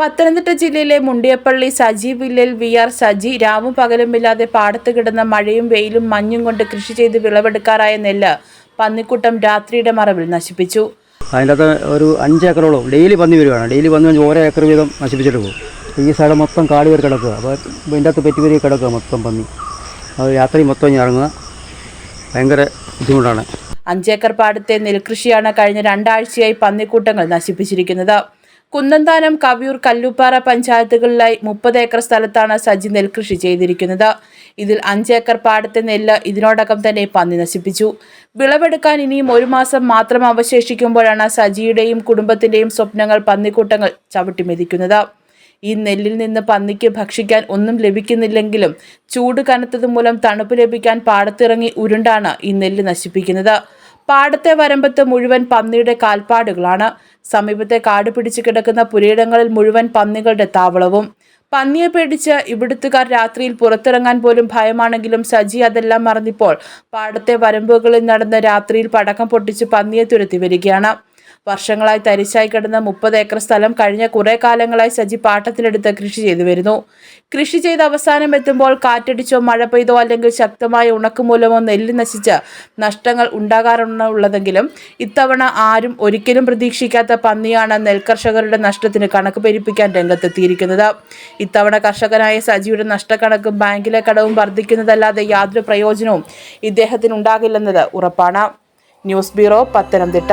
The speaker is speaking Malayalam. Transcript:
പത്തനംതിട്ട ജില്ലയിലെ മുണ്ടിയപ്പള്ളി സജി വില്ലിൽ വി ആർ സജി രാവും പകലുമില്ലാതെ പാടത്ത് കിടന്ന മഴയും വെയിലും മഞ്ഞും കൊണ്ട് കൃഷി ചെയ്ത് വിളവെടുക്കാറായ നെല്ല് പന്നിക്കൂട്ടം രാത്രിയുടെ മറവിൽ നശിപ്പിച്ചു. അതിന്റെ അകത്ത് ഒരു അഞ്ച് ഏക്കറോളം ഡെയിലി പന്നി വരുവാണ്. ഡെയിലി പന്നി കഴിഞ്ഞാൽ ഓരോ ഏക്കർ വീതം നശിപ്പിച്ചിട്ട് പോകും. ഈ സ്ഥലം മൊത്തം കാട് കയറി കിടക്കുക. അപ്പോൾ ഇതിന്റെ അകത്ത് പെറ്റി വരി കിടക്കുക മൊത്തം പന്നി. അത് രാത്രി മൊത്തം ഇറങ്ങുക. ഭയങ്കര ബുദ്ധിമുട്ടാണ്. അഞ്ചേക്കർ പാടത്തെ നെൽകൃഷിയാണ് കഴിഞ്ഞ രണ്ടാഴ്ചയായി പന്നിക്കൂട്ടങ്ങൾ നശിപ്പിച്ചിരിക്കുന്നത്. കുന്നന്താനം കവിയൂർ കല്ലുപ്പാറ പഞ്ചായത്തുകളിലായി മുപ്പത് ഏക്കർ സ്ഥലത്താണ് സജി നെൽകൃഷി ചെയ്തിരിക്കുന്നത്. ഇതിൽ അഞ്ചേക്കർ പാടത്തെ നെല്ല് ഇതിനോടകം തന്നെ പന്നി നശിപ്പിച്ചു. വിളവെടുക്കാൻ ഇനിയും ഒരു മാസം മാത്രം അവശേഷിക്കുമ്പോഴാണ് സജിയുടെയും കുടുംബത്തിന്റെയും സ്വപ്നങ്ങൾ പന്നിക്കൂട്ടങ്ങൾ ചവിട്ടിമെതിക്കുന്നത്. ഈ നെല്ലിൽ നിന്ന് പന്നിക്ക് ഭക്ഷിക്കാൻ ഒന്നും ലഭിക്കുന്നില്ലെങ്കിലും ചൂട് കനത്തത് മൂലം തണുപ്പ് ലഭിക്കാൻ പാടത്തിറങ്ങി ഉരുണ്ടാണ് ഈ നെല്ല് നശിപ്പിക്കുന്നത്. പാടത്തെ വരമ്പത്ത് മുഴുവൻ പന്നിയുടെ കാൽപ്പാടുകളാണ്. സമീപത്തെ കാട് പിടിച്ചു കിടക്കുന്ന പുരയിടങ്ങളിൽ മുഴുവൻ പന്നികളുടെ താവളവും. പന്നിയെ പേടിച്ച് ഇവിടുത്തുകാർ രാത്രിയിൽ പുറത്തിറങ്ങാൻ പോലും ഭയമാണെങ്കിലും സജി അതെല്ലാം മറന്നിപ്പോൾ പാടത്തെ വരമ്പുകളിൽ നടന്ന് രാത്രിയിൽ പടക്കം പൊട്ടിച്ച് പന്നിയെ തുരത്തി വരികയാണ്. വർഷങ്ങളായി തരിശായി കിടന്ന മുപ്പത് ഏക്കർ സ്ഥലം കഴിഞ്ഞ കുറേ കാലങ്ങളായി സജി പാട്ടത്തിലെടുത്ത് കൃഷി ചെയ്തു വരുന്നു. കൃഷി ചെയ്ത് അവസാനം എത്തുമ്പോൾ കാറ്റടിച്ചോ മഴ പെയ്തോ അല്ലെങ്കിൽ ശക്തമായ ഉണക്കുമൂലമോ നെല്ല് നശിച്ച് നഷ്ടങ്ങൾ ഉണ്ടാകാറുള്ളതെങ്കിലും ഇത്തവണ ആരും ഒരിക്കലും പ്രതീക്ഷിക്കാത്ത പന്നിയാണ് നെൽകർഷകരുടെ നഷ്ടത്തിന് കണക്ക് പെരിപ്പിക്കാൻ രംഗത്തെത്തിയിരിക്കുന്നത്. ഇത്തവണ കർഷകനായ സജിയുടെ നഷ്ടക്കണക്കും ബാങ്കിലെ കടവും വർദ്ധിക്കുന്നതല്ലാതെ യാതൊരു പ്രയോജനവും ഇദ്ദേഹത്തിന് ഉണ്ടാകില്ലെന്നത് ഉറപ്പാണ്. News bureau Pathanamthitta.